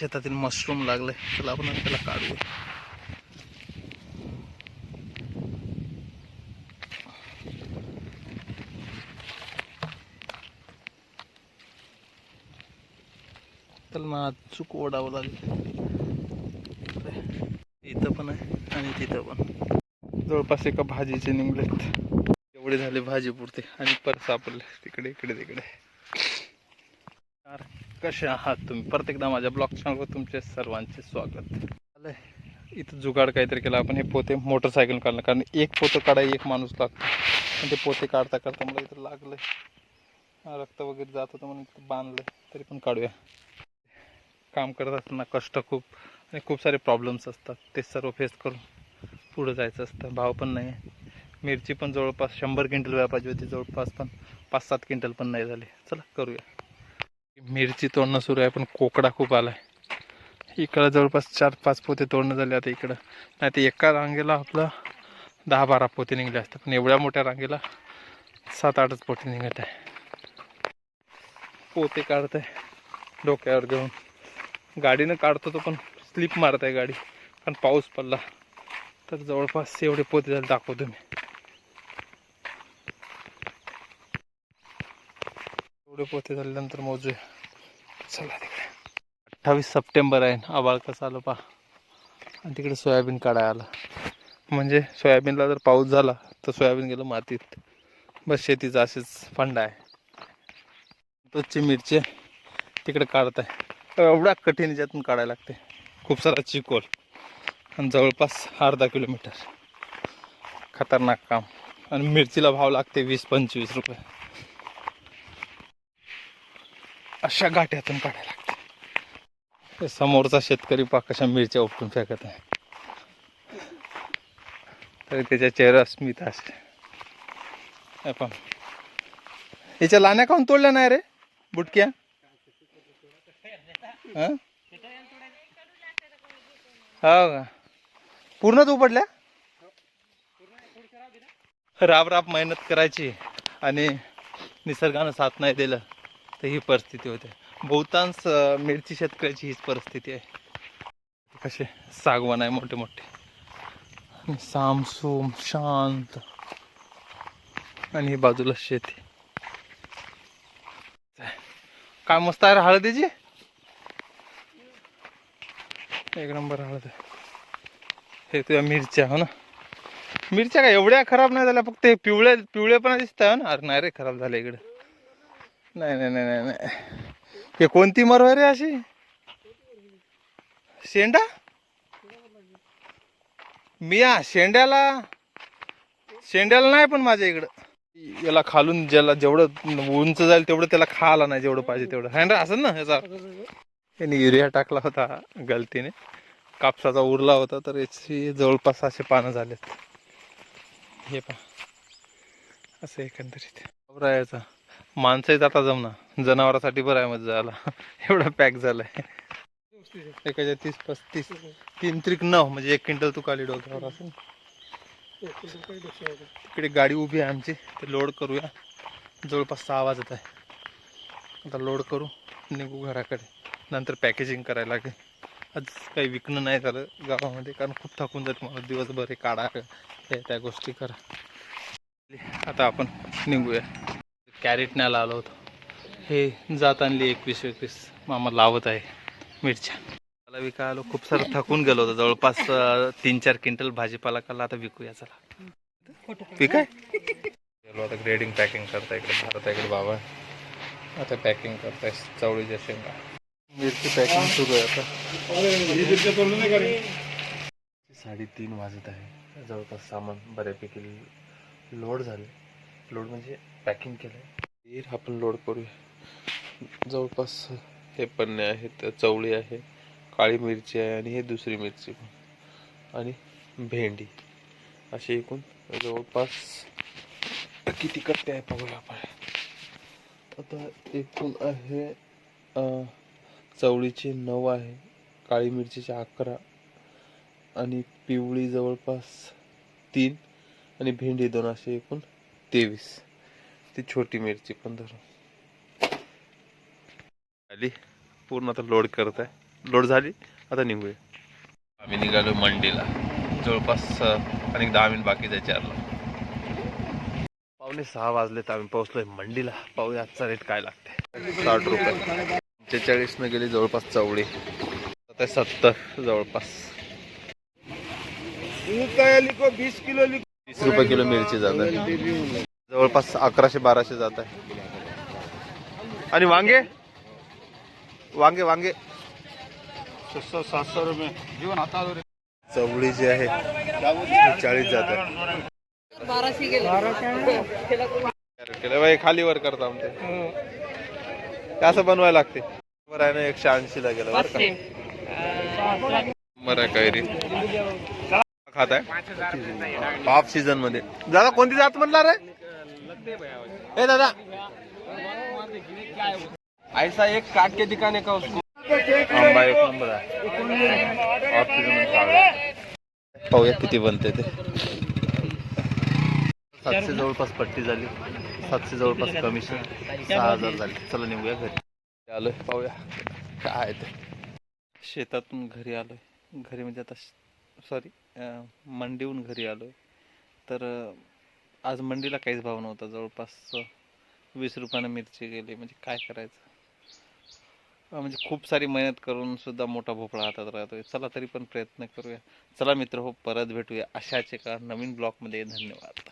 शेतातील मशरूम लागले त्याला आपण त्याला काढूया. त्याला ना चूक ओढावं लागेल. इथं पण आहे आणि तिथं पण. जवळपास एका भाजीचे निघलेत. एवढे झाले भाजी पुरते आणि परत सापडले. तिकडे इकडे तिकडे. कसे आहात तुम्ही? परत एकदा माझ्या ब्लॉग चॅनलवर तुमचे सर्वांचे स्वागत. आलंय इथं जुगाड काहीतरी केला. आपण हे पोते मोटरसायकल काढलं. कारण एक पोतं काढाय एक माणूस लागतो. पण ते पोते काढता काढता मला इथं लागलं रक्त वगैरे जात होतं म्हणून इथं बांधलं तरी पण काढूया. काम करत असताना कष्ट खूप आणि खूप सारे प्रॉब्लेम्स असतात. ते सर्व फेस करून पुढं जायचं असतं. भाव पण नाही आहे. मिरची पण जवळपास शंभर क्विंटल व्हायला पाहिजे होती. जवळपास पण पाच सात क्विंटल पण नाही झाले. चला करूया. मिरची तोडणं सुरू आहे पण कोकडा खूप आला आहे इकडं जवळपास चार पाच पोते तोडणं झाले आता इकडं. नाही तर एका रांगेला आपलं दहा बारा पोते निघले असते पण एवढ्या मोठ्या रांगेला सात आठच पोते निघत आहे. पोते काढत आहे डोक्यावर घेऊन. गाडीनं काढतो तो पण स्लिप मारत आहे गाडी. पण पाऊस पडला. तर जवळपास एवढे पोते झाले दाखवतो मी. एवढे पोते झाल्यानंतर मोजूया. चला तिकडे. अठ्ठावीस सप्टेंबर आहे आबाळ कसं आलं पा आणि तिकडे सोयाबीन काढायला आलं. म्हणजे सोयाबीनला जर पाऊस झाला तर सोयाबीन गेलं मातीत. बस शेतीचा असेच फंडा आहे. तोची मिरची तिकडे काढत आहे एवढ्या कठीण याच्यातून काढायला लागते. खूप सारा चिकोल. आणि जवळपास अर्धा किलोमीटर. खतरनाक काम. आणि मिरचीला भाव लागते वीस पंचवीस रुपये. अशा गाठ्यातून काढायला लागते. समोरचा शेतकरी पाकाशा मिरच्या उपटून फेकत आहे. तरी त्याच्या चेहरा स्मित असते. पण याच्या लाण्या काऊन तोडल्या नाही रे? बुटक्या? हो? का? पूर्णच उपडल्या राब राब मेहनत करायची आणि निसर्गानं साथ नाही दिलं. तर ही परिस्थिती होते. बहुतांश मिरची शेतकऱ्याची हीच परिस्थिती आहे. कसे सागवान आहे मोठे मोठे. आणि सामसूम शांत. आणि ही बाजूला शेती. काय मस्त आहे रे हळदीची? एक नंबर हळद आहे. हे तुझ्या मिरच्या हो ना? मिरच्या काय एवढ्या खराब नाही झाल्या फक्त हे पिवळे पिवळेपणा दिसत आहे हो ना? अरे नाही रे खराब झाले इकडे. नाही नाही नाही नाही नाही. हे कोणती मरव रे अशी? शेंडा? मिया शेंड्याला? शेंड्याला नाही पण माझ्या इकडं. याला खालून ज्याला जेवढं उंच जाईल तेवढं त्याला खायला नाही जेवढं पाहिजे तेवढं. हँड असं ना ह्याचा याने युरिया टाकला होता गलतीने. कापसाचा उरला होता तर याची जवळपास असे पानं झालेत. हे पा असं एकंदरीत. याचा. माणसंही जाता जमना. जनावरासाठी बरं आहे मग जायला. एवढा पॅक झालाय. एकाच्या तीस पस्तीस तीन त्रिक नऊ म्हणजे एक क्विंटल तू काली डोक्यावर असेल. तिकडे गाडी उभी आहे आमची. ते लोड करूया. जवळपास सहा वाजत आहे. आता लोड करू. निघू घराकडे. नंतर पॅकेजिंग करायला लागेल. आज काही विकणं नाही झालं गावामध्ये. कारण खूप थकून जात मला दिवसभर हे काढा त्या गोष्टी करा. आता आपण निघूया. कॅरेट न्यायला आलो होतो. हे जात आणली एकवीस एकवीस. मामा लावत आहे मिरच्या. मला विकाय आलो खूप सारं थकून गेलो होतो. जवळपास तीन चार क्विंटल भाजीपाला खाल्ला. आता विकूया चला. विकाय? गेलो आता ग्रेडिंग पॅकिंग करता इकडे. भारत इकडे बाबा. आता पॅकिंग करताय चवळीच्या शेंगा. मिरची पॅकिंग सुरू आहे आता. साडेतीन वाजत आहे. जवळपास सामान बऱ्यापैकी लोड झाले. लोड म्हणजे पॅकिंग केलं आपण लोड करूया. जवळपास हे पन्ने आहेत चवळी आहे काळी मिरची आहे आणि हे दुसरी मिरची पण. आणि भेंडी. असे एकूण जवळपास किती कट्टे आहे बघूया आपण. आता एकूण आहे चवळीचे नऊ आहे काळी मिरचीचे अकरा आणि पिवळी जवळपास तीन आणि भेंडी दोन असे एकूण तेवीस. ती छोटी मिरची पण धरून. आली. पूर्ण आता लोड करत आहे. लोड झाली. आता निघूया. आम्ही निघालो मंडीला. जवळपास आणि दहा मिनिट बाकी जायचे चारला पावणे सहा वाजले तर आम्ही पोहोचलोय मंडीला. पाहूया आजचा रेट काय लागते साठ रुपये. पंचेचाळीस न गेली जवळपास चवळी. आता सत्तर जवळपास. तीस रुपये किलो मिरची आहे जवळपास अकराशे बाराशे जात आहे. आणि वांगे? वांगे वांगे. सौ सात सौ रुपये. जीवन आता चवळी जी आहे ती चाळीस जात आहे. बाराशे गेले. केलं. बाई खाली वर करता आमचे. ते असं बनवायला लागते. बरं आहे ना एकशे ऐंशी ला गेलं बरं का? बरं आहे कैरी. खात आहे? ऑफ सीझनमध्ये. दादा कोणती जात म्हणला रे? ए दादा. ऐसा एक काट के दिखाने का उसको आंबा एक नंबर आहे. पाहूया किती बनते ते. सातशे जवळपास पट्टी झाली. सातशे जवळपास कमिशन. सहा हजार झाली. चला निघूया घरी. आलोय पाहूया. काय आहे ते. शेतातून घरी आलोय. घरी म्हणजे आता सॉरी मंडीहून घरी आलोय. तर आज मंडीला काहीच भाव नव्हता जवळपास वीस रुपयानं मिरची गेली. म्हणजे काय करायचं? म्हणजे खूप सारी मेहनत करून सुद्धा मोठा भोपळा हातात राहतोय. चला तरी पण प्रयत्न करूया. चला मित्र हो परत भेटूया अशाच एका नवीन ब्लॉगमध्ये. धन्यवाद.